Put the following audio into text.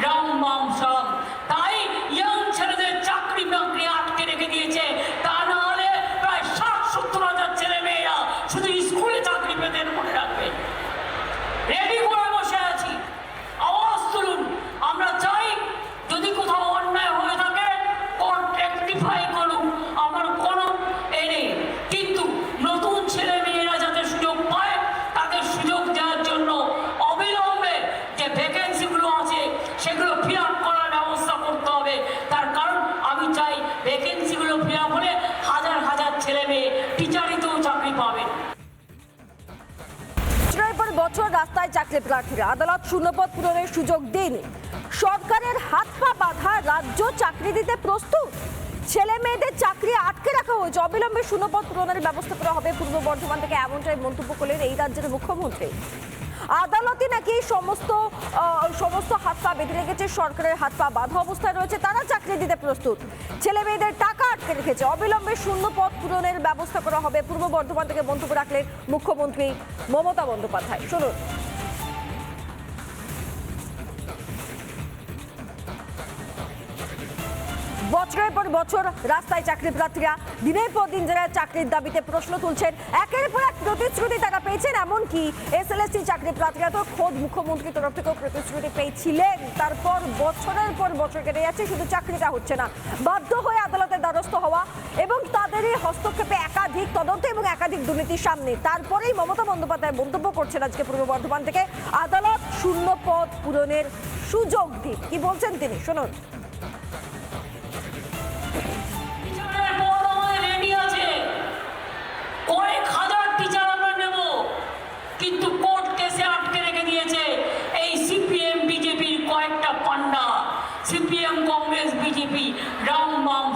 让吗？বছর রাস্তায় চাকরি প্রার্থীরা। আদালত শূন্যপদ পূরণের সুযোগ দেয়নি। সরকারের হাত পা বাধা রাজ্য চাকরি দিতে প্রস্তুত? ছেলে মেয়েদের চাকরি আটকে রাখা হয়েছে। অবিলম্বে শূন্যপদ পূরণের ব্যবস্থা করা হবে। পূর্ব বর্ধমান থেকে এমনটাই মন্তব্য করলেন এই রাজ্যের মুখ্যমন্ত্রী। আদালতে নাকি সমস্ত সমস্ত পা বেঁধে রেখেছে সরকারের হাত পা বাঁধা অবস্থায় রয়েছে তারা, চাকরি দিতে প্রস্তুত। ছেলে মেয়েদের টাকা আটকে রেখেছে। অবিলম্বে শূন্য পথ পূরণের ব্যবস্থা করা হবে। পূর্ব বর্ধমান থেকে মন্তব্য রাখলেন মুখ্যমন্ত্রী মমতা বন্দ্যোপাধ্যায়। শুনুন। বছরের পর বছর রাস্তায় চাকরি প্রার্থীরা দিনের পর দিন যারা চাকরির দাবিতে প্রশ্ন তুলছেন। একের পর এক প্রতিশ্রুতি তারা পেয়েছেন, এমনকি এসএলএসসি চাকরি প্রার্থীরা তো খোদ মুখ্যমন্ত্রীর তরফ থেকেও প্রতিশ্রুতি পেয়েছিলেন। তারপর বছরের পর বছর কেটে যাচ্ছে, শুধু চাকরিটা হচ্ছে না। বাধ্য হয়ে আদালতের দ্বারস্থ হওয়া এবং তাদেরই হস্তক্ষেপে একাধিক তদন্ত এবং একাধিক দুর্নীতির সামনে। তারপরেই মমতা বন্দ্যোপাধ্যায় মন্তব্য করছেন আজকে পূর্ব বর্ধমান থেকে। আদালত শূন্য পদ পূরণের সুযোগ দিক। কি বলছেন তিনি? শুনুন। সিপিএম কংগ্রেস বিজেপি রাম বাম